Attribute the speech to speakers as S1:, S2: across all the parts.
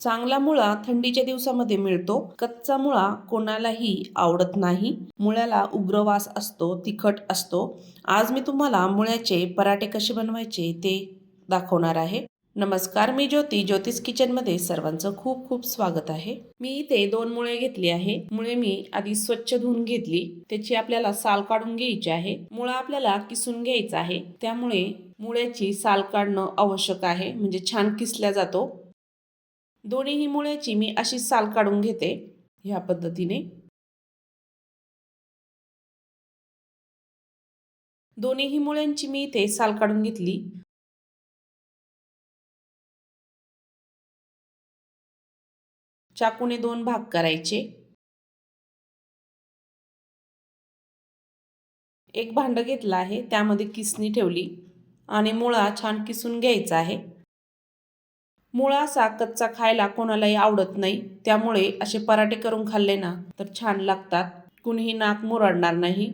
S1: चांगला मुळा थंडीच्या दिवसामध्ये मिळतो. कच्चा मुळा कोणालाही आवडत नाही. मुळ्याला उग्र वास असतो तिखट असतो. आज मी तुम्हाला मुळ्याचे पराठे कसे बनवायचे ते दाखवणार आहे. नमस्कार मी ज्योती. ज्योतिष किचनमध्ये सर्वांचं खूप खूप स्वागत आहे. मी इथे दोन मुळे घेतली आहे. मुळे मी आधी स्वच्छ धुवून घेतली. त्याची आपल्याला साल काढून घ्यायची आहे. मुळा आपल्याला किसून घ्यायचा आहे. त्यामुळे मुळ्याची साल काढणं आवश्यक आहे. म्हणजे छान किसल्या जातो. दोन्हीही मुळ्याची मी अशी साल काढून घेते ह्या पद्धतीने. दोन्हीही मुळ्यांची मी इथे साल काढून घेतली. चाकूने दोन भाग करायचे. एक भांड घेतलं आहे त्यामध्ये किसणी ठेवली आणि मुळा छान किसून घ्यायचा आहे. मुळा असा कच्चा खायला कोणालाही आवडत नाही. त्यामुळे असे पराठे करून खाल्ले ना तर छान लागतात. कुणीही नाक मुरडणार नाही.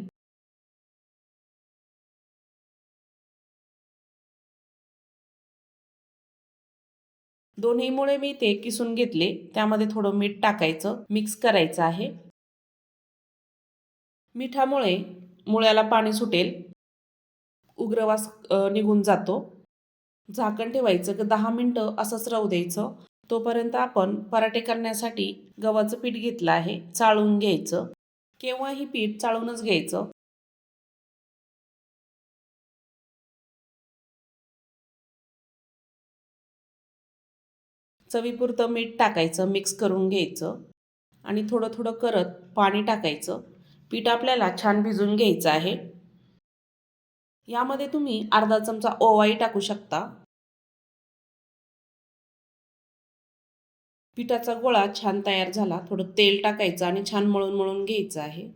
S1: दोन्ही मुळे मी ते किसून घेतले. त्यामध्ये थोडं मीठ टाकायचं. मिक्स करायचं आहे. मिठामुळे मुळ्याला पाणी सुटेल. उग्रवास निघून जातो. झाकण ठेवायचं की दहा मिनटं असंच राहू द्यायचं. तोपर्यंत आपण पराठे करण्यासाठी गव्हाचं पीठ घेतलं आहे चाळून घ्यायचं. केव्हाही पीठ चाळूनच घ्यायचं. चवीपुरतं मीठ टाकायचं मिक्स करून घ्यायचं. आणि थोडं थोडं करत पाणी टाकायचं. पीठ आपल्याला छान भिजून घ्यायचं आहे. यामध्ये तुम्ही अर्धा चमचा ओवाही टाकू शकता. पिठाचा गोळा छान तयार झाला. थोडं तेल टाकायचं आणि छान मळून मळून घ्यायचं आहे.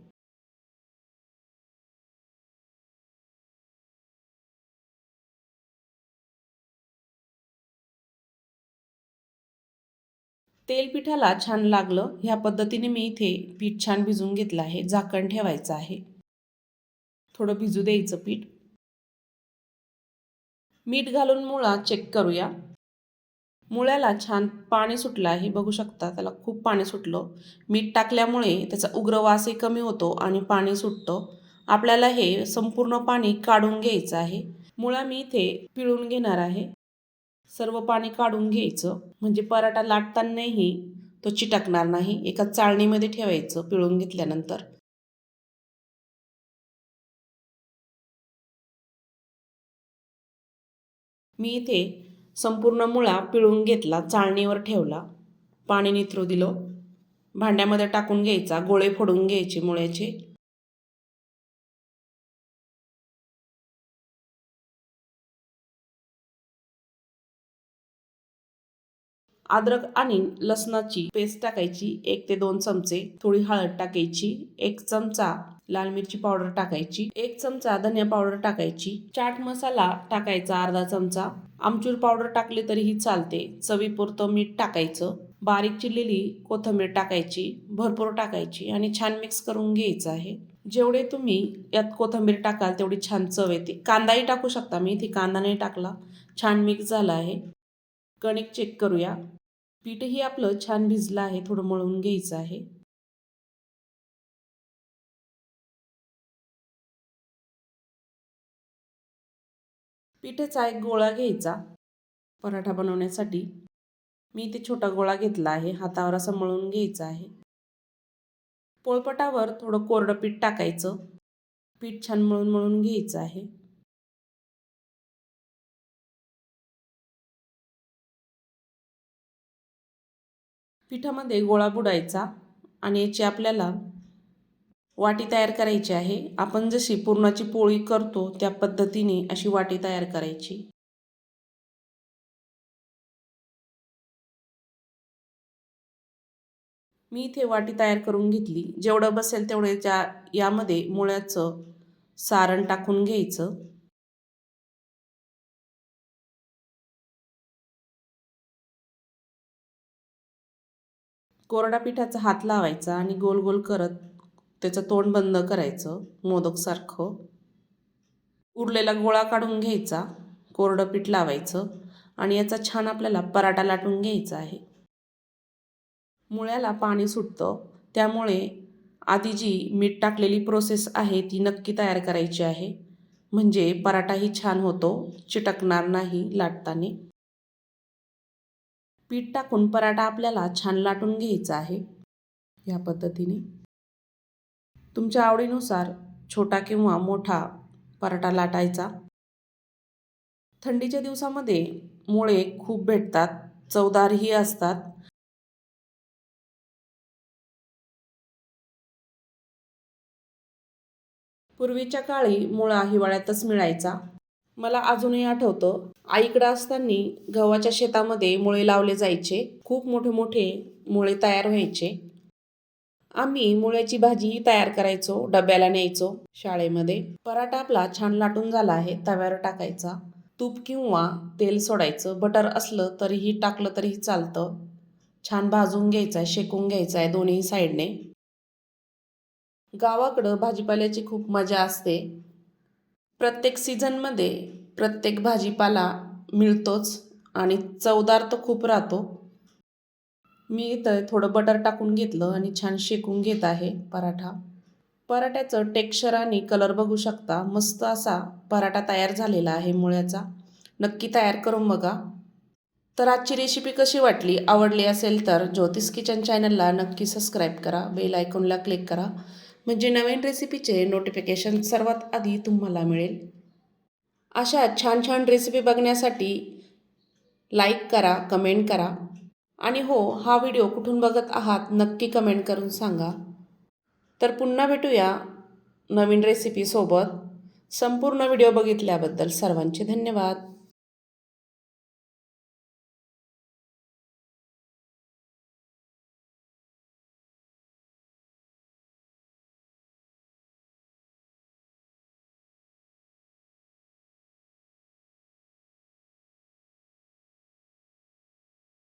S1: तेल पिठाला छान लागलं. ह्या पद्धतीने मी इथे पीठ छान भिजून घेतलं आहे. झाकण ठेवायचं आहे. थोडं भिजू द्यायचं पीठ. मीठ घालून मुळा चेक करूया. मुळ्याला छान पाणी सुटलं आहे बघू शकता त्याला खूप पाणी सुटलं. मीठ टाकल्यामुळे त्याचा उग्र वासही कमी होतो आणि पाणी सुटतं. आपल्याला हे संपूर्ण पाणी काढून घ्यायचं आहे. मुळा मी इथे पिळून घेणार आहे. सर्व पाणी काढून घ्यायचं. म्हणजे पराठा लाटतानाही तो चिटकणार नाही. एका चाळणीमध्ये ठेवायचं पिळून घेतल्यानंतर. मी इथे संपूर्ण मुळा पिळून घेतला चाळणीवर ठेवला. पाणी निथरू दिलं. भांड्यामध्ये टाकून घ्यायचा गोळे फोडून घ्यायचे मुळ्याचे. अद्रक आणि लसणाची पेस्ट टाकायची एक ते दोन चमचे. थोडी हळद टाकायची एक चमचा लाल मिरची पावडर टाकायची एक चमचा धनिया पावडर टाकायची चाट मसाला टाकायचा अर्धा चमचा आमचूर पावडर टाकली तरीही चालते. चवीपुरतं मीठ टाकायचं बारीक चिरलेली कोथिंबीर टाकायची भरपूर टाकायची आणि छान मिक्स करून घ्यायचं आहे. जेवढे तुम्ही यात कोथिंबीर टाकाल तेवढी छान चव येते. कांदाही टाकू शकता मी इथे कांदा नाही टाकला छान मिक्स झाला आहे. कणिक चेक करूया. पीठही आपलं छान भिजलं आहे थोडं मळून घ्यायचं आहे. पिठाचा एक गोळा घ्यायचा. पराठा बनवण्यासाठी मी इथे छोटा गोळा घेतला आहे. हातावर असं मळून घ्यायचा आहे. पोळपटावर थोडं कोरडं पीठ टाकायचं. पीठ छान मळून मळून घ्यायचं आहे. पिठामध्ये गोळा बुडायचा आणि याची आपल्याला वाटी तयार करायची आहे. आपण जशी पुरणाची पोळी करतो त्या पद्धतीने अशी वाटी तयार करायची. मी इथे वाटी तयार करून घेतली. जेवढं बसेल तेवढे त्या यामध्ये मुळ्याचं सारण टाकून घ्यायचं. कोरडा पिठाचा हात लावायचा आणि गोल गोल करत त्याचं तोंड बंद करायचं मोदकसारखं. उरलेला गोळा काढून घ्यायचा कोरडं पीठ लावायचं आणि याचा छान आपल्याला पराठा लाटून घ्यायचा आहे. मुळ्याला पाणी सुटतं त्यामुळे आधी जी मीठ टाकलेली प्रोसेस आहे ती नक्की तयार करायची आहे. म्हणजे पराठाही छान होतो चिटकणार नाही लाटताना. पीठ टाकून पराठा आपल्याला छान लाटून घ्यायचा आहे. या पद्धतीने. तुमच्या आवडीनुसार छोटा किंवा मोठा पराठा लाटायचा. थंडीच्या दिवसामध्ये मुळे खूप भेटतात चवदारही असतात. पूर्वीच्या काळी मुळा हिवाळ्यातच मिळायचा. मला अजूनही आठवतं आईकडं असताना गव्हाच्या शेतामध्ये मुळे लावले जायचे. खूप मोठे मोठे मुळे तयार व्हायचे. आम्ही मुळ्याची भाजी तयार करायचो डब्याला न्यायचो शाळेमध्ये. पराठा आपला छान लाटून झाला आहे तव्यावर टाकायचा. तूप किंवा तेल सोडायचं. बटर असलं तरीही टाकलं तरीही चालतं. छान भाजून घ्यायचं आहे शेकून घ्यायचं आहे दोन्ही साईडने. गावाकडं भाजीपाल्याची खूप मजा असते. प्रत्येक सीझनमध्ये प्रत्येक भाजीपाला मिळतोच आणि चवदार तर खूप राहतो. मी इथं थोडं बटर टाकून घेतलं आणि छान शेकून घेत आहे पराठा. पराठ्याचं टेक्स्चर आणि कलर बघू शकता. मस्त असा पराठा तयार झालेला आहे मुळ्याचा. नक्की तयार करून बघा. तर आजची रेसिपी कशी वाटली? आवडली असेल तर ज्योतिष किचन चॅनलला नक्की सबस्क्राईब करा. बेल आयकॉनला क्लिक करा. म्हणजे नवीन रेसिपीचे नोटिफिकेशन सर्वात आधी तुम्हाला मिळेल. अशा छान छान रेसिपी बघण्यासाठी लाईक करा कमेंट करा. आणि हो हा व्हिडिओ कुठून बघत आहात नक्की कमेंट करून सांगा. तर पुन्हा भेटूया नवीन रेसिपीसोबत संपूर्ण व्हिडिओ बघितल्याबद्दल सर्वांचे धन्यवाद.